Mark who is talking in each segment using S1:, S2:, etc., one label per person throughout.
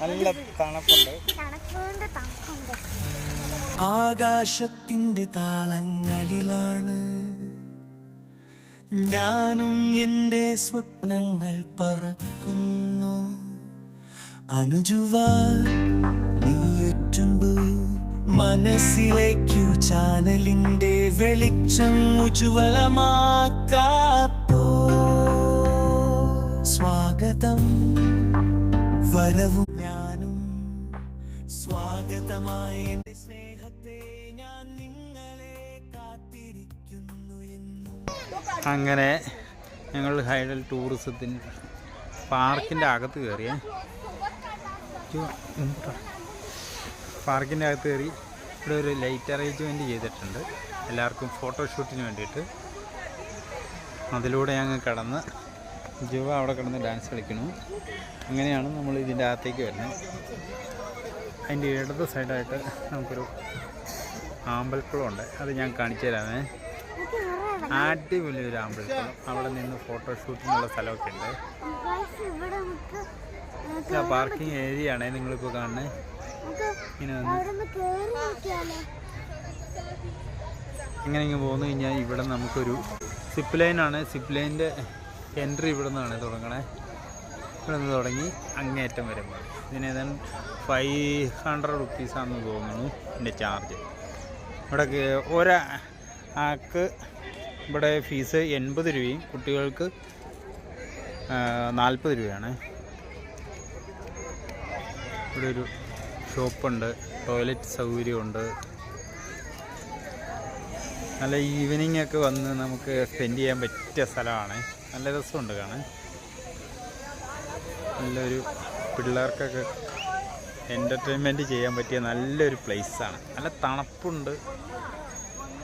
S1: നല്ല തണുപ്പുണ്ട്.
S2: ആകാശത്തിന്റെ താളങ്ങളിലാണ് ഞാനും എന്റെ സ്വപ്നങ്ങൾ പറക്കുന്നു. അനുജുവാ മനസ്സിലേക്കു ചാനലിന്റെ വെളിച്ചം ഉജ്വലമാക്കാപ്പോ സ്വാഗതം. വരവും ഞാനും സ്വാഗതമായ എന്റെ സ്നേഹത്തെ ഞാൻ നിങ്ങളെ കാത്തിരിക്കുന്നു
S1: അങ്ങനെ ഞങ്ങൾ ഹൈഡൽ ടൂറിസത്തിന് പാർക്കിന്റെ അകത്ത് കയറിയേ പാർക്കിന്റെ അകത്ത് കയറി ഇവിടെ ഒരു ലൈറ്റ് അറേഞ്ച്മെന്റ് ചെയ്തിട്ടുണ്ട്. എല്ലാവർക്കും ഫോട്ടോഷൂട്ടിന് വേണ്ടിയിട്ട്. അതിലൂടെ ഞങ്ങൾ കടന്ന് ജുവ അവിടെ കിടന്ന് ഡാൻസ് കളിക്കുന്നു. അങ്ങനെയാണ് നമ്മൾ ഇതിന്റെ അകത്തേക്ക് വരുന്നത്. അതിന്റെ ഇടത് സൈഡായിട്ട് നമുക്കൊരു ആമ്പൽക്കുളമുണ്ട്. അത് ഞാൻ കാണിച്ചു തരാമേ. അടിപൊളി ഒരു ആമ്പൽക്കുളം. അവിടെ നിന്ന് ഫോട്ടോഷൂട്ടിനുള്ള സ്ഥലമൊക്കെ ഉണ്ട്. പാർക്കിംഗ് ഏരിയ ആണേ നിങ്ങളിപ്പോൾ കാണുന്നത്. ഇങ്ങനെ ഇങ്ങനെ പോന്നു കഴിഞ്ഞാൽ ഇവിടെ നമുക്കൊരു സിപ്പ് ലൈനാണ്. സിപ്പ് ലൈനിന്റെ എൻട്രി ഇവിടെ നിന്നാണ് തുടങ്ങണേ. ഇവിടെ നിന്ന് തുടങ്ങി അങ്ങേറ്റം വരെ പോയി ഇതിന് ഏതാണ്ട് ഫൈവ് ഹൺഡ്രഡ് റുപ്പീസാണെന്ന് തോന്നുന്നു ഇതിന്റെ ചാർജ് ഇവിടെ ഒരാ ആൾക്ക് ഇവിടെ ഫീസ് എൺപത് രൂപയും കുട്ടികൾക്ക് നാൽപ്പത് രൂപയാണ്. ഇവിടെ ഒരു ഷോപ്പുണ്ട് ടോയ്ലറ്റ് സൗകര്യമുണ്ട്. നല്ല ഈവനിങ് ഒക്കെ വന്ന് നമുക്ക് സ്പെൻഡ് ചെയ്യാൻ പറ്റിയ സ്ഥലമാണ്. നല്ല രസമുണ്ട് കാണാൻ. നല്ലൊരു പിള്ളേർക്കൊക്കെ എന്റർടൈൻമെന്റ് ചെയ്യാൻ പറ്റിയ നല്ലൊരു പ്ലേസാണ് നല്ല തണുപ്പുണ്ട്.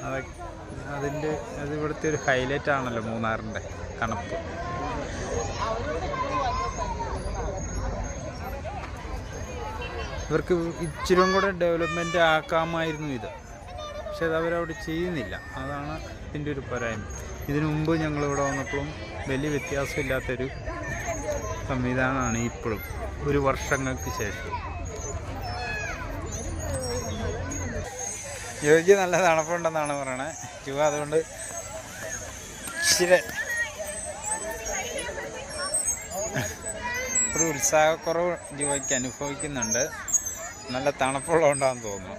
S1: അത് അതിന്റെ അത് ഇവിടുത്തെ ഒരു ഹൈലൈറ്റ് ആണല്ലോ മൂന്നാറിന്റെ തണുപ്പ്. ഇവർക്ക് ഇച്ചിരി കൂടെ ഡെവലപ്മെന്റ് ആക്കാമായിരുന്നു ഇത്. പക്ഷെ അത് അവരവിടെ ചെയ്യുന്നില്ല. അതാണ് ഇതിന്റെ ഒരു പോരായ്മ. ഇതിനു മുമ്പ് ഞങ്ങളിവിടെ വന്നപ്പോഴും വലിയ വ്യത്യാസമില്ലാത്തൊരു സംവിധാനമാണ് ഇപ്പോഴും. ഒരു വർഷങ്ങൾക്ക് ശേഷം. യോഗ്യ നല്ല തണുപ്പുണ്ടെന്നാണ് പറയണേ. ചുവ അതുകൊണ്ട് ഒരു ഉത്സാഹക്കുറവ് ജീവയ്ക്ക് അനുഭവിക്കുന്നുണ്ട്. നല്ല തണുപ്പുള്ളതുകൊണ്ടാണെന്ന് തോന്നുന്നു.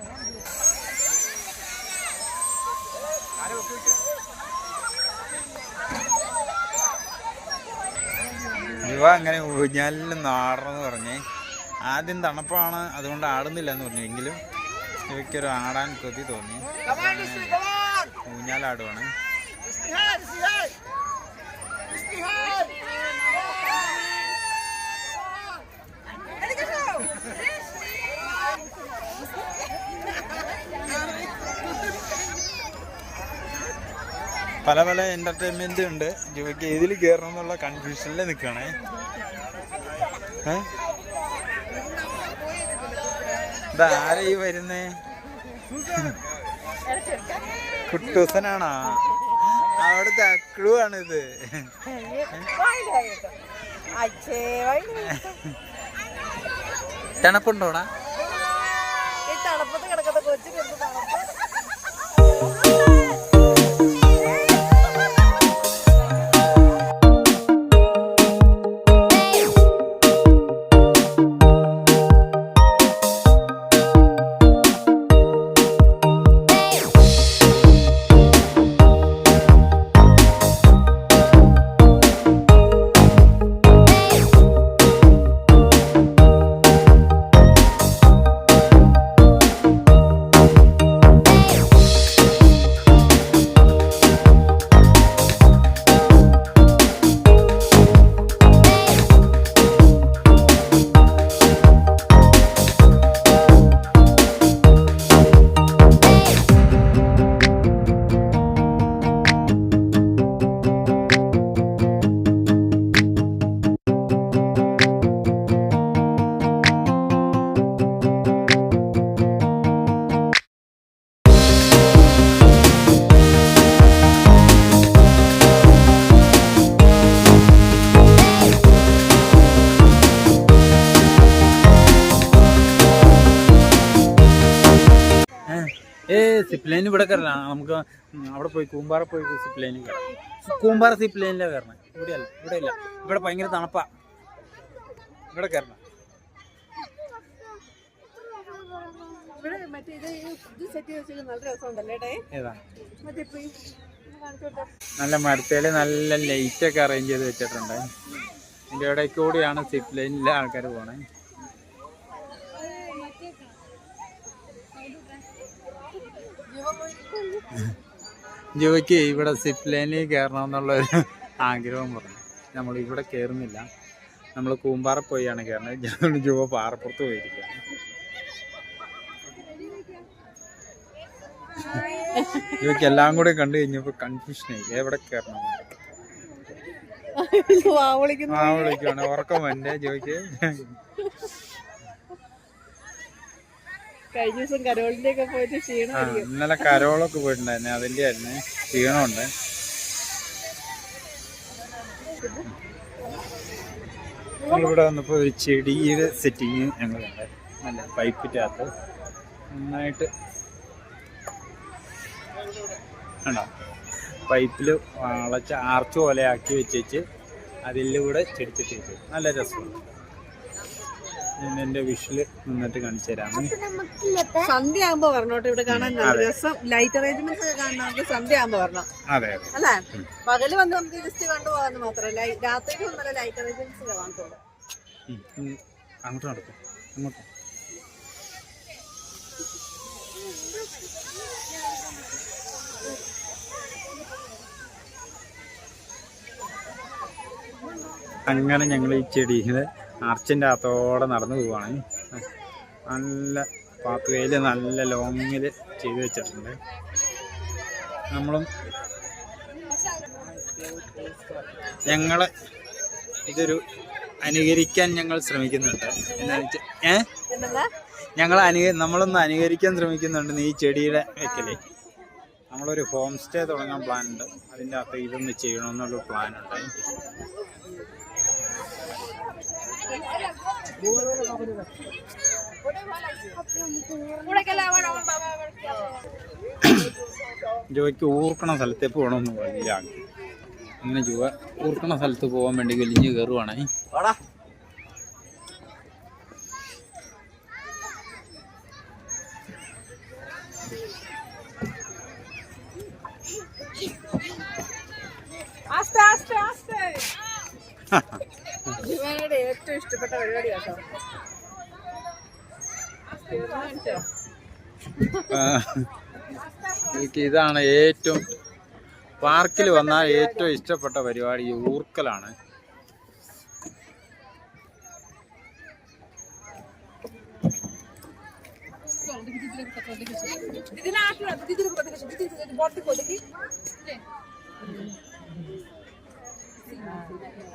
S1: യുവ അങ്ങനെ ഊഞ്ഞാലിൽ നാടണമെന്ന് പറഞ്ഞേ. ആദ്യം തണുപ്പാണ് അതുകൊണ്ട് ആടുന്നില്ല എന്ന് പറഞ്ഞു. എങ്കിലും ഇവയ്ക്കൊരു ആടാൻ കൊതി തോന്നി. ഊഞ്ഞാലാടുവാണ്. പല പല എന്റർടൈൻമെന്റ് ഉണ്ട്. ജോയ്ക്ക് ഏതിൽ കയറണം എന്നുള്ള കൺഫ്യൂഷനിൽ നിൽക്കണേ ഇതാരീ ഈ വരുന്നേ? കുട്ടൂസനാണോ? അവിടുത്തെ അക്കളു ആണിത്. തണുപ്പുണ്ടോടാ?
S3: ഈ തണുപ്പത്ത് കിടക്കുന്ന കൊച്ചു തണുപ്പ്.
S1: സിപ്പ് ലൈൻ ഇവിടെ കയറലാണ് നമുക്ക് അവിടെ പോയി കൂമ്പാറ പോയി സിപ്പ് ലൈനിൽ കയറാം കൂമ്പാറ സിപ്പ് ലൈനിലാണ് കയറണം ഇവിടെയല്ല. ഇവിടെ ഇല്ല ഇവിടെ ഭയങ്കര തണുപ്പാ. ഇവിടെ കയറണം
S3: ഇവിടെ നല്ല മരത്തേൽ
S1: നല്ല ലൈറ്റ് ഒക്കെ അറേഞ്ച് ചെയ്ത് വെച്ചിട്ടുണ്ട്. ഇവിടെ കൂടിയാണ് സിപ്പ് ലൈനിലെ ആൾക്കാർ പോണേ. ജോയ്ക്ക് ഇവിടെ സിപ്പ് ലൈനിൽ കയറണം എന്നുള്ള ഒരു ആഗ്രഹം പറഞ്ഞു. നമ്മൾ ഇവിടെ കയറുന്നില്ല. നമ്മൾ കൂമ്പാറ പോയാണ് കയറുന്നത്. ഞാൻ ജോ പാറപ്പുറത്ത് പോയിരിക്കുക ജോയ്ക്ക് എല്ലാം കൂടെ കണ്ടു കഴിഞ്ഞപ്പോൾ കൺഫ്യൂഷനായി എവിടെ കയറണം? ആ വിളിക്കുവാണ്. ഉറക്കം വേണ്ടേ ജോയ്ക്ക്?
S3: കഴിഞ്ഞ ദിവസം കരോളിന്റെ ഒക്കെ പോയിട്ട് ക്ഷീണമായിരിക്കും
S1: ഇന്നലെ കരോളൊക്കെ പോയിട്ടുണ്ടായിരുന്നു അതിന്റെ ആയിരുന്നു. ക്ഷീണമുണ്ട്. ഇവിടെ വന്നപ്പോൾ ഒരു ചെടിയുടെ സെറ്റിങ് ഞങ്ങളുണ്ട്. നല്ല പൈപ്പിന്റെ അകത്ത് നന്നായിട്ട് ഉണ്ടോ പൈപ്പിൽ വളച്ച് ആർച്ച് പോലെ ആക്കി വെച്ചേച്ച് അതിലൂടെ ചെടിച്ചിട്ട് വെച്ചു. നല്ല രസമുണ്ട്. ഞാൻ വിഷിൽ നിന്നിട്ട് കാണിച്ചു തരാമേ.
S4: നമുക്കില്ലത്തെ
S3: സന്ധ്യ ആകുമ്പോ പറഞ്ഞോട്ടെ ഇവിടെ കാണാൻ ദിവസം രസം. ലൈറ്റ് അറേഞ്ച്മെന്റ്സ് ഒക്കെ കാണാൻ നമുക്ക് സന്ധ്യ ആകുമ്പോ വരണം.
S1: അതെ അതെ.
S3: അല്ലേ? പകൽ വന്ന് നമുക്ക് ജസ്റ്റ് കണ്ടുപോകാന്ന് മാത്രമല്ല രാത്രിക്ക് വന്നല്ല ലൈറ്റ് അറേഞ്ച്മെന്റ്സ് കാണത്തുള്ളൂ.
S1: അങ്ങോട്ട് നടക്കും. അങ്ങോട്ട്. അങ്ങനെ ഞങ്ങൾ ഈ ചെടിയുടെ ആർച്ചിന്റെ അകത്തോടെ നടന്നു പോവാണ്. നല്ല പാത്വേയിൽ നല്ല ലോങ്ങിൽ ചെയ്ത് വെച്ചിട്ടുണ്ട്. നമ്മളും ഞങ്ങൾ ഇതൊരു അനുകരിക്കാൻ ഞങ്ങൾ ശ്രമിക്കുന്നുണ്ട്. എന്താണെന്ന് വെച്ചാൽ ഏ? ഞങ്ങൾ അനുക നമ്മളൊന്ന് അനുകരിക്കാൻ ശ്രമിക്കുന്നുണ്ട് ഈ ചെടിയുടെ വെക്കലേ നമ്മളൊരു ഹോം സ്റ്റേ തുടങ്ങാൻ പ്ലാൻ ഉണ്ട്. അതിന്റെ അകത്ത് ഇതൊന്ന് ചെയ്യണമെന്നുള്ള പ്ലാൻ ഉണ്ട്. ജോയ്ക്ക് ഊർക്കണ സ്ഥലത്തേ പോകണമെന്ന് പറഞ്ഞില്ല അങ്ങനെ ജോ ഊർക്കണ സ്ഥലത്ത് പോകാൻ വേണ്ടി വലിഞ്ഞ് കയറുവാണേ
S3: ഏറ്റവും ഇഷ്ടപ്പെട്ട പരിപാടി കേട്ടോ
S1: എനിക്ക് ഇതാണ് ഏറ്റവും പാർക്കിൽ വന്നാൽ ഏറ്റവും ഇഷ്ടപ്പെട്ട പരിപാടി ഊർക്കലാണ്.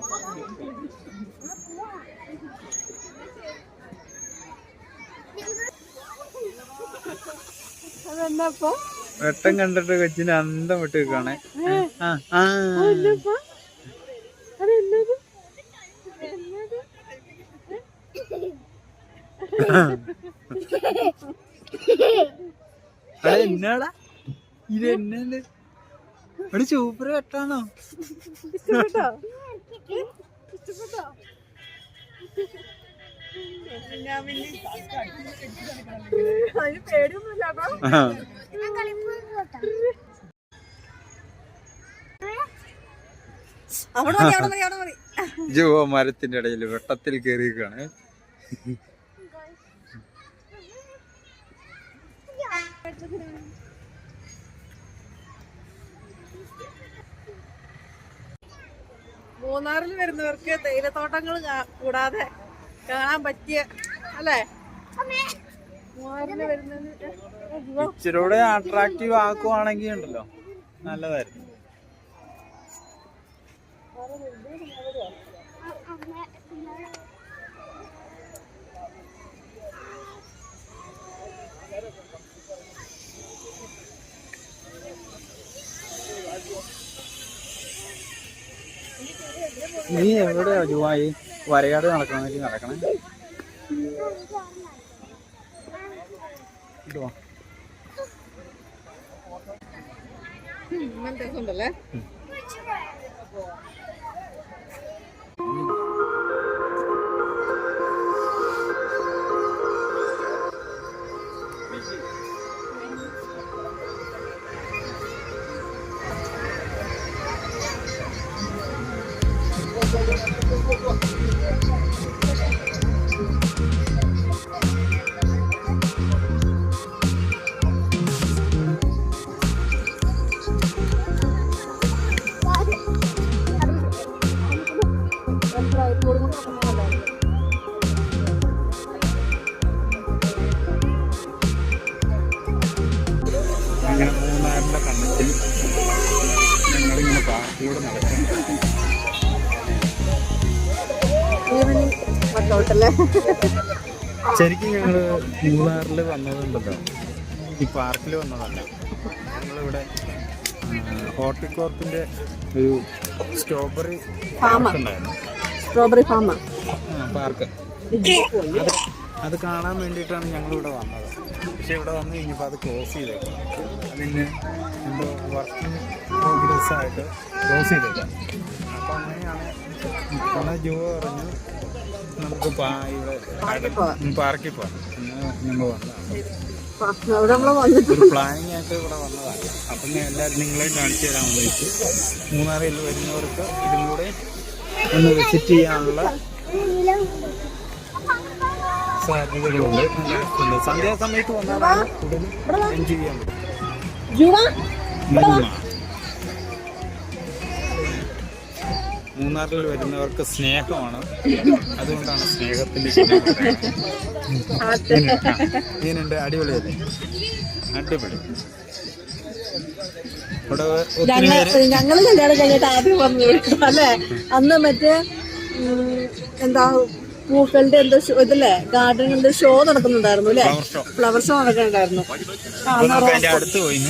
S3: അതെന്നപ്പോ
S1: വെട്ടം കണ്ടിട്ട് കൊച്ചിന് അന്തം വിട്ട് നിൽക്കുകയാണ് എന്നാടാ? ഇത് എന്നെ ഒരു സൂപ്പർ വെട്ടാണോ?
S3: ഇഷ്ടപ്പെട്ടോ? ഇഷ്ടപ്പെട്ടോ?
S1: ജുവ മരത്തിന്റെ ഇടയിൽ വെട്ടത്തിൽ കയറിയിരിക്കുകയാണ്
S3: മൂന്നാറിൽ വരുന്നവർക്ക് തേയിലത്തോട്ടങ്ങൾ കൂടാതെ കാണാൻ പറ്റിയ അല്ലേ?
S1: ഇച്ചിരൂടെ അട്രാക്റ്റീവ് ആക്കുവാണെങ്കിൽ ഉണ്ടല്ലോ. നല്ലതായിരുന്നു. നീ എവിടെയാ ജുവായി? വരയാട് നടക്കണമെങ്കിൽ നടക്കണേ. ഇതുവാ
S3: ഉണ്ടല്ലേ വർക്കൗട്ട് അല്ലേ
S1: ശരിക്കും ഞങ്ങൾ മൂന്നാറിൽ വന്നതുണ്ടല്ലോ. ഈ പാർക്കിൽ വന്നതല്ല. ഞങ്ങളിവിടെ ഹോർട്ടിക്കോർപ്പിന്റെ ഒരു സ്ട്രോബെറി ഉണ്ടായിരുന്നു
S3: സ്ട്രോബെറി ഫാമ.
S1: പാർക്ക്. അത് അത് കാണാൻ വേണ്ടിയിട്ടാണ് ഞങ്ങളിവിടെ വന്നത്. പക്ഷെ ഇവിടെ വന്നു കഴിഞ്ഞപ്പോൾ അത് ക്ലോസ് ചെയ്തേക്കാം. അതിന് എന്തോ വർക്ക് പ്രോഗ്രസ് ആയിട്ട് ക്ലോസ് ചെയ്തേക്കാം. അപ്പോൾ അങ്ങനെയാണ് ഇപ്പോൾ ജോ പറഞ്ഞു നമുക്ക് പാ ഇവിടെ
S3: പാർക്കിൽ
S1: പോകാം വന്നതാണ്
S3: നമ്മൾ വന്നിട്ട്
S1: ഒരു പ്ലാനിങ് ആയിട്ട് ഇവിടെ വന്നതാണ് അപ്പം ഞാൻ എല്ലാവരും നിങ്ങളെയും കാണിച്ചു തരാൻ ഉദ്ദേശിച്ചു മൂന്നാറിൽ വരുന്നവർക്ക് ഇതും കൂടെ ഒന്ന് വിസിറ്റ് ചെയ്യാനുള്ള മൂന്നാറിൽ വരുന്നവർക്ക് സ്നേഹമാണ് അതുകൊണ്ടാണ് സ്നേഹത്തിന്റെ ഇതിനുണ്ട് അടിപൊളിയല്ലേ അടിപൊളി
S3: ഞങ്ങൾ കല്യാണം കഴിഞ്ഞിട്ട് ആദ്യം വന്നു. അല്ലേ? അന്ന് മറ്റേ എന്താ പൂക്കളുടെ എന്തോ ഷോ ഇതല്ലേ? ഗാർഡനിന്റെ ഷോ നടക്കുന്നുണ്ടായിരുന്നു അല്ലേ?
S1: ഫ്ലവർ ഷോ
S3: നടക്കുന്നുണ്ടായിരുന്നു
S1: അടുത്ത് പോയി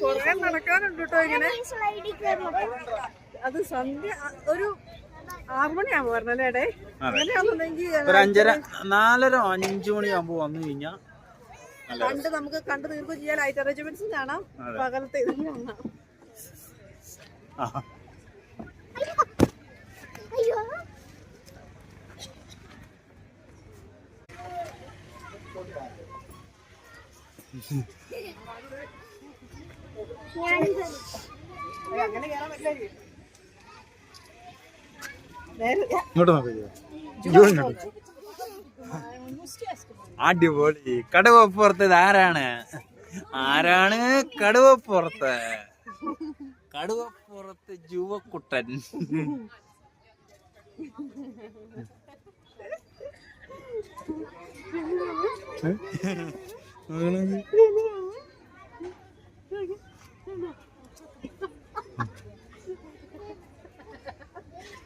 S3: കുറേ നടക്കാനുണ്ട് കേട്ടോ ഇങ്ങനെ അത് സന്ധ്യ ഒരു ആറുമണിയാകുമ്പോ ഇടേ അങ്ങനെയാണെന്നുണ്ടെങ്കിൽ
S1: അഞ്ചര നാലര അഞ്ചു മണിയാകുമ്പോ വന്നു കഴിഞ്ഞാൽ നല്ല
S3: കണ്ട് നമുക്ക് കണ്ടു തീർക്കും ചെയ്യാൻ ലൈറ്റ് അറേഞ്ച്മെന്റ്സും കാണാം. പകലത്തെ ഇതും കാണാം.
S1: ആ.
S4: അയ്യോ ഞാൻ
S3: ഏയ്, അങ്ങനെ കയറാൻ പറ്റില്ല നേരെ
S1: ഇങ്ങോട്ട് നോക്കിയോ അടിപൊളി. കടുവപ്പുറത്ത് ഇത് ആരാണ്? ആരാണ് കടുവപ്പുറത്ത്? കടുവപ്പുറത്ത് ജുവക്കുട്ടൻ.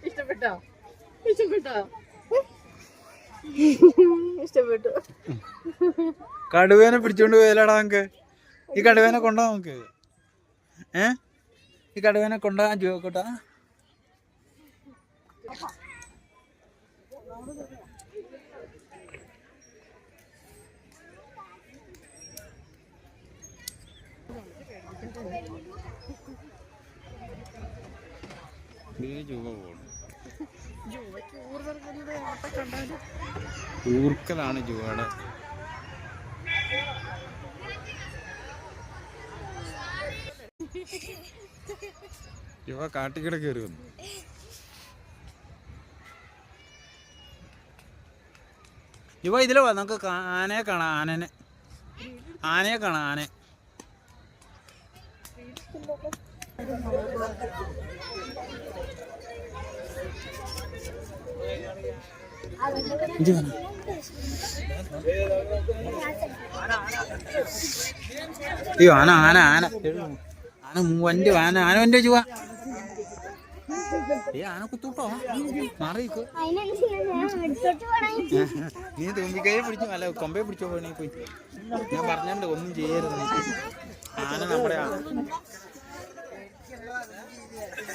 S3: ഇഷ്ടപ്പെട്ടോ? ഇഷ്ടപ്പെട്ടോ? ഇഷ്ടപ്പെട്ടു.
S1: കടുവേനെ പിടിച്ചോണ്ട് പോയാലടാ നമുക്ക്? ഈ കടുവേനെ കൊണ്ടാ നമുക്ക്? ഏ? ഈ കടുവേനെ കൊണ്ടാ ജുവക്കുട്ടാ ഊർക്കലാണ് ജുവയുടെ. ജുവ കാട്ടിക്കിട കയറി വന്നു. ജുവ ഇതിലെ നമുക്ക് ആനയെ കാണാം ആനനെ. ആനയെ കാണാം ആനെ. അയ്യോ ആന ആന ആന. ആന വണ്ടി ആന ആന വണ്ടി ചുവാ ഏ ആന കുത്തൂട്ടോ മാറിക്കോ നീ തുമ്പിക്കൈ പിടിച്ചു അല്ല കൊമ്പേ പിടിച്ചോ പോയി ഞാൻ പറഞ്ഞിട്ടുണ്ട് ഒന്നും ചെയ്യരുത്. ആന നമ്മുടെ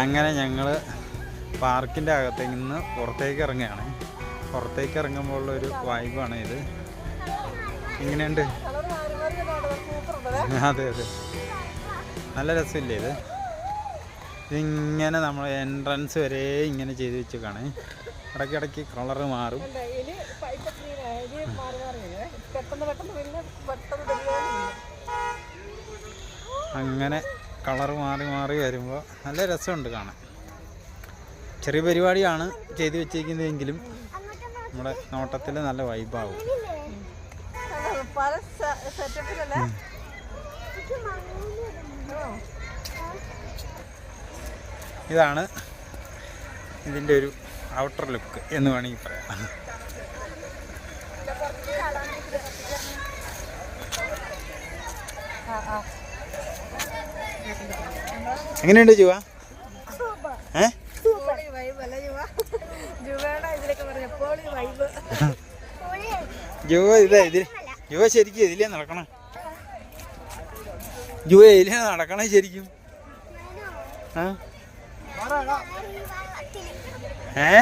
S1: അങ്ങനെ ഞങ്ങൾ പാർക്കിന്റെ അകത്തേ നിന്ന് പുറത്തേക്ക് ഇറങ്ങുകയാണ് പുറത്തേക്ക് ഇറങ്ങുമ്പോൾ ഒരു വൈബാണ് ഇത്. ഇങ്ങനെയുണ്ട് അതെ അതെ. നല്ല രസമില്ലേ ഇത്? ഇതിങ്ങനെ നമ്മൾ എൻട്രൻസ് വരെ ഇങ്ങനെ ചെയ്ത് വെച്ചേക്കാണ്. ഇടയ്ക്കിടയ്ക്ക് കളറ് മാറും. അങ്ങനെ കളർ മാറി മാറി വരുമ്പോൾ നല്ല രസമുണ്ട് കാണാൻ. ചെറിയ പരിപാടിയാണ് ചെയ്തു വെച്ചിരിക്കുന്നതെങ്കിലും നമ്മുടെ നോട്ടത്തിൽ നല്ല വൈബാവും ഇതാണ് ഇതിന്റെ ഒരു ഔട്ടർ ലുക്ക് എന്ന് വേണമെങ്കിൽ പറയാം. എങ്ങനെയുണ്ട് ജുവ ഏ
S3: ജുവ
S1: ഇതാ ഇതിൽ ജുവ ശരിക്കും ഇതിലേ നടക്കണം ജുവ ഇതിലേ നടക്കണേ ശരിക്കും ആ ഏ